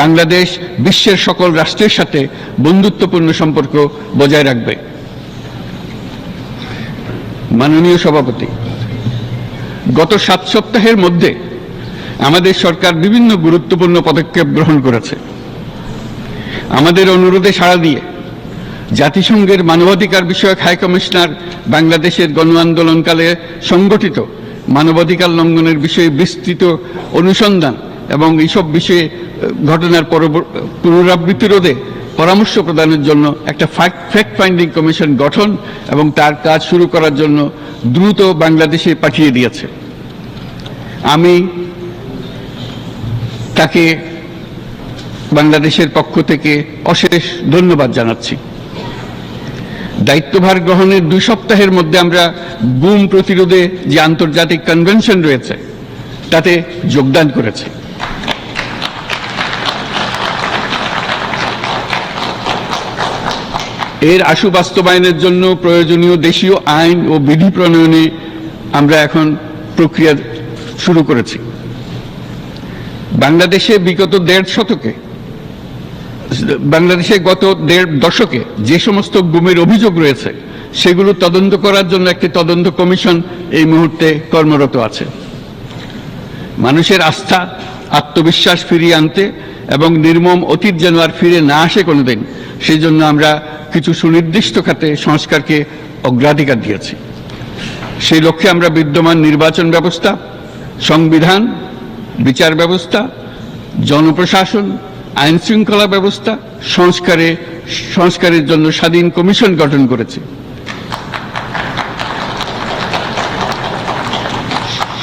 বাংলাদেশ বিশ্বের সকল রাষ্ট্রের সাথে বন্ধুত্বপূর্ণ সম্পর্ক বজায় রাখবে। মাননীয় সভাপতি, গত সাত সপ্তাহের মধ্যে আমাদের সরকার বিভিন্ন গুরুত্বপূর্ণ পদক্ষেপ গ্রহণ করেছে। আমাদের অনুরোধে সাড়া দিয়ে জাতিসংঘের মানবাধিকার বিষয়ক হাই কমিশনার বাংলাদেশের গণ আন্দোলনকালে সংগঠিত মানবাধিকার লঙ্ঘনের বিষয়ে বিস্তৃত অনুসন্ধান এবং এইসব বিষয়ে ঘটনার পুনরাবৃত্তি রোধে পরামর্শ প্রদানের জন্য একটা ফ্যাক্ট ফাইন্ডিং কমিশন গঠন এবং তার কাজ শুরু করার জন্য দ্রুত বাংলাদেশে পাঠিয়ে দিয়েছে। আমি তাকে বাংলাদেশের পক্ষ থেকে অশেষ ধন্যবাদ জানাচ্ছি। দায়িত্বভার গ্রহণের দুই সপ্তাহের মধ্যে আমরা গুম প্রতিরোধে যে আন্তর্জাতিক কনভেনশন রয়েছে, তাতে যোগদান করেছে। এর আশু বাস্তবায়নের জন্য প্রয়োজনীয় দেশীয় আইন ও বিধি প্রণয়নে আমরা এখন প্রক্রিয়া শুরু করেছি। বাংলাদেশে বিগত দেড় শতকে, বাংলাদেশে গত দেড় দশকে যে সমস্ত গুমের অভিযোগ রয়েছে, সেগুলো তদন্ত করার জন্য একটি তদন্ত কমিশন এই মুহূর্তে কর্মরত আছে। মানুষের আস্থা, আত্মবিশ্বাস ফিরিয়ে আনতে এবং নির্মম অতীত যেন আর ফিরে না আসে কোনোদিন সেই জন্য আমরা কিছু সুনির্দিষ্ট খাতে সংস্কারকে অগ্রাধিকার দিয়েছি। সেই লক্ষ্যে আমরা বিদ্যমান নির্বাচন ব্যবস্থা, সংবিধান, বিচার ব্যবস্থা, জনপ্রশাসন, আইন শৃঙ্খলা ব্যবস্থা, সংস্কারে, সংস্কারের জন্য স্বাধীন কমিশন গঠন করেছে।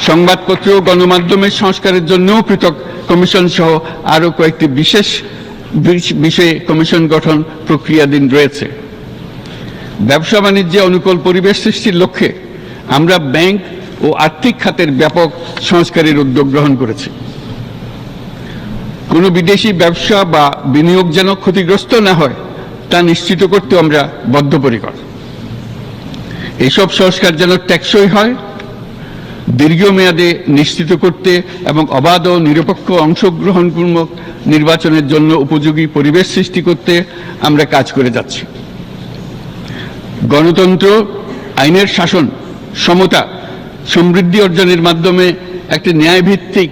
সংবাদপত্র ও গণমাধ্যমের সংস্কারের জন্যও পৃথক কমিশন সহ আরও কয়েকটি বিশেষ বিষয়ে কমিশন গঠন প্রক্রিয়াধীন রয়েছে। ব্যবসা বাণিজ্যে অনুকূল পরিবেশ সৃষ্টির লক্ষ্যে আমরা ব্যাংক ও আর্থিক খাতের ব্যাপক সংস্কারের উদ্যোগ গ্রহণ করেছি। কোনো বিদেশি ব্যবসা বা বিনিয়োগ যেন ক্ষতিগ্রস্ত না হয়, তা নিশ্চিত করতে আমরা বদ্ধপরিকর। এইসব সংস্কার যেন টেকসই হয়, দীর্ঘমেয়াদে নিশ্চিত করতে এবং অবাধ ও নিরপেক্ষ অংশগ্রহণপূর্বক নির্বাচনের জন্য উপযোগী পরিবেশ সৃষ্টি করতে আমরা কাজ করে যাচ্ছি। গণতন্ত্র, আইনের শাসন, সমতা, সমৃদ্ধি অর্জনের মাধ্যমে একটি ন্যায়ভিত্তিক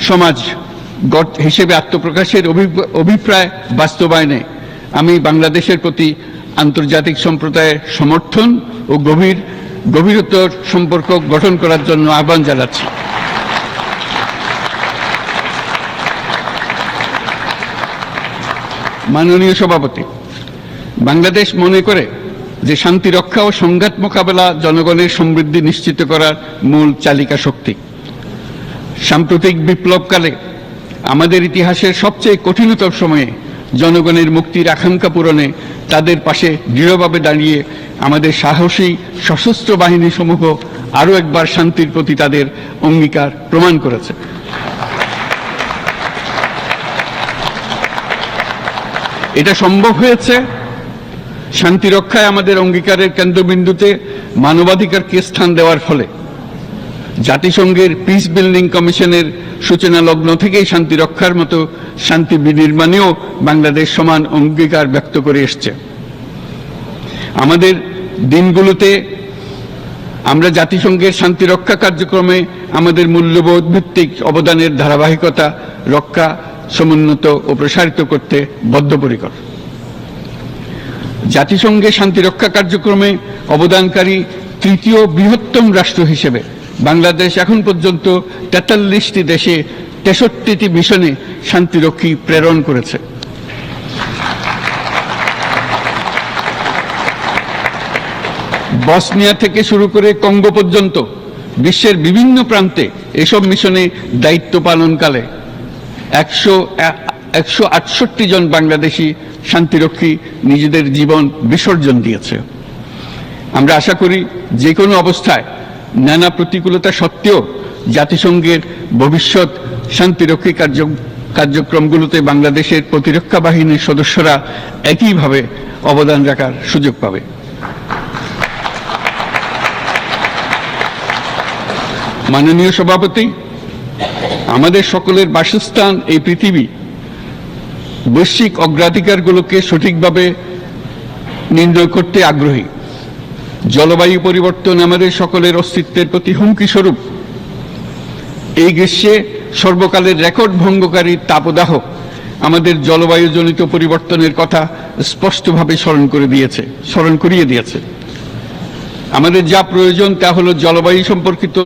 সমাজ হিসেবে আত্মপ্রকাশের অভি- অভিপ্রায় বাস্তবায়নে আমি বাংলাদেশের প্রতি আন্তর্জাতিক সম্প্রদায়ের সমর্থন ও গভীর, গভীরতর সম্পর্ক গঠন করার জন্য আহ্বান জানাচ্ছি। মাননীয় সভাপতি, বাংলাদেশ মনে করে যে শান্তি রক্ষা ও সংঘাত মোকাবেলা জনগণের সমৃদ্ধি নিশ্চিত করার মূল চালিকা শক্তি। সাম্প্রতিক বিপ্লবকালে আমাদের ইতিহাসের সবচেয়ে কঠিনতম সময়ে জনগণের মুক্তির আকাঙ্ক্ষা পূরণে তাদের পাশে দৃঢ়ভাবে দাঁড়িয়ে আমাদের সাহসী সশস্ত্র বাহিনী সমূহ আরও একবার শান্তির প্রতি তাদের অঙ্গীকার প্রমাণ করেছে। এটা সম্ভব হয়েছে? শান্তি রক্ষায় আমাদের অঙ্গীকারের কেন্দ্রবিন্দুতে মানবাধিকারকে স্থান দেওয়ার ফলে? জাতিসংঘের পিস বিল্ডিং কমিশনের সূচনা লগ্ন থেকেই শান্তি রক্ষার মতো শান্তি বিনির্মাণেও বাংলাদেশ সমান অঙ্গীকার ব্যক্ত করে এসছে। আমাদের দিনগুলোতে আমরা জাতিসংঘের শান্তি রক্ষা কার্যক্রমে আমাদের মূল্যবোধ ভিত্তিক অবদানের ধারাবাহিকতা রক্ষা সমুন্নত ও প্রসারিত করতে বদ্ধপরিকর। জাতিসংঘে শান্তি রক্ষা কার্যক্রমে অবদানকারী তৃতীয় বৃহত্তম রাষ্ট্র হিসেবে বাংলাদেশ এখন পর্যন্ত তেতাল্লিশটি দেশে তেষট্টিটি মিশনে শান্তিরক্ষী প্রেরণ করেছে। বসনিয়া থেকে শুরু করে কঙ্গো পর্যন্ত বিশ্বের বিভিন্ন প্রান্তে এসব মিশনে দায়িত্ব পালনকালে একশো একশো আটষট্টি জন বাংলাদেশি শান্তিরক্ষী নিজেদের জীবন বিসর্জন দিয়েছে। আমরা আশা করি যে কোনো অবস্থায় নানা প্রতিকূলতা সত্ত্বেও জাতিসংঘের ভবিষ্যৎ শান্তিরক্ষী কার্য, কার্যক্রমগুলোতে বাংলাদেশের প্রতিরক্ষা বাহিনীর সদস্যরা একইভাবে অবদান রাখার সুযোগ পাবে। মাননীয় সভাপতি আমাদের সকলের বাসস্থান এই পৃথিবী। বৈশ্বিক অগ্রাধিকারগুলোকে সঠিকভাবে নির্ণয় করতে আগ্রহী। জলবায়ু পরিবর্তন আমাদের সকলের অস্তিত্বের প্রতি হুমকি স্বরূপ। এই গ্রীষ্মে সর্বকালের রেকর্ড ভঙ্গকারী তাপদাহ আমাদের জলবায়ুজনিত পরিবর্তনের কথা স্পষ্টভাবে স্মরণ করে দিয়েছে, স্মরণ করিয়ে দিয়েছে। আমাদের যা প্রয়োজন তা হলো জলবায়ু সম্পর্কিত